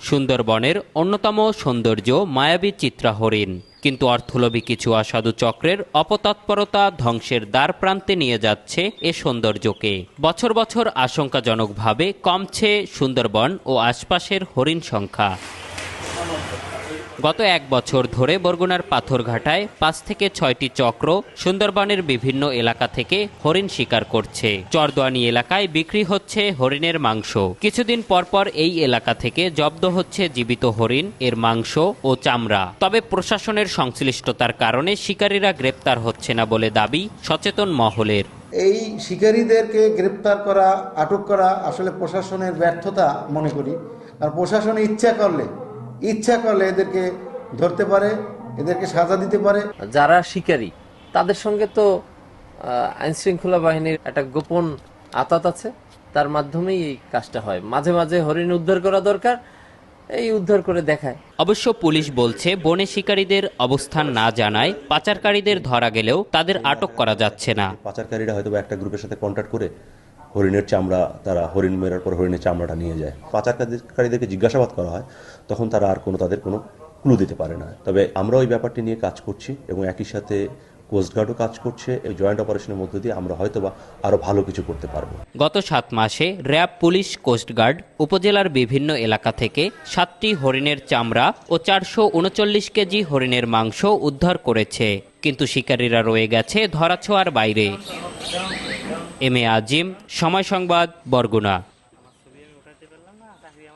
সুন্দরবনের অন্যতম সৌন্দর্য মায়াবী চিত্রা হরিণ কিন্তু অর্থলোভী কিছু অসাধু চক্রের অপতৎপরতা ধ্বংসের দ্বার প্রান্তে নিয়ে যাচ্ছে এ সৌন্দর্যকে। বছর বছর আশঙ্কাজনকভাবে কমছে সুন্দরবন ও আশপাশের হরিণ সংখ্যা। গত এক বছর ধরে বরগুনার পাথরঘাটায় পাঁচ থেকে ছয়টি চক্র সুন্দরবনের বিভিন্ন এলাকা থেকে হরিণ শিকার করছে। চরদোয়ানি এলাকায় বিক্রি হচ্ছে হরিণের মাংস। কিছুদিন পরপর এই এলাকা থেকে জব্দ হচ্ছে জীবিত হরিণ, এর মাংস ও চামড়া। তবে প্রশাসনের সংশ্লিষ্টতার কারণে শিকারীরা গ্রেপ্তার হচ্ছে না বলে দাবি সচেতন মহলের। এই শিকারীদেরকে গ্রেপ্তার করা, আটক করা আসলে প্রশাসনের ব্যর্থতা মনে করি। আর প্রশাসন ইচ্ছা করলে ইচ্ছা করলে এদেরকে ধরতে পারে এদেরকে সাজা দিতে পারে। যারা শিকারী তাদের সঙ্গে তো আইন শৃঙ্খলা বাহিনীর একটা গোপন আতাত আছে। তার মাধ্যমেই এই কাজটা হয়। মাঝে মাঝে হরিণ উদ্ধার করা দরকার এই উদ্ধার করে দেখায়। অবশ্য পুলিশ বলছে বনে শিকারীদের অবস্থান না জানায় পাচারকারীদের ধরা গেলেও তাদের আটক করা যাচ্ছে না। পাচারকারীরা হয়তো একটা গ্রুপের সাথে কন্ট্যাক্ট করে হরিণের চামড়া, তারা হরিণ মেরার পর হরিণের চামড়াটা নিয়ে যায়। পাচারকারীদেরকে জিজ্ঞাসাবাদ করা হয়, তখন তারা আর কোনো, তাদের কোনো ক্লু দিতে পারে না। তবে আমরা ওই ব্যাপারটি নিয়ে কাজ করছি এবং একই সাথে কোস্টগার্ডও কাজ করছে, এই জয়েন্ট অপারেশনের মধ্য দিয়ে আমরা হয়তোবা আরও ভালো কিছু করতে পারব। গত সাত মাসে র্যাব, পুলিশ কোস্টগার্ড উপজেলার বিভিন্ন এলাকা থেকে সাতটি হরিণের চামড়া ও চারশো উনচল্লিশ কেজি হরিণের মাংস উদ্ধার করেছে। কিন্তু শিকারীরা রয়ে গেছে ধরাছোঁয়ার বাইরে। এম এ আজিম সময় সংবাদ বরগুনা।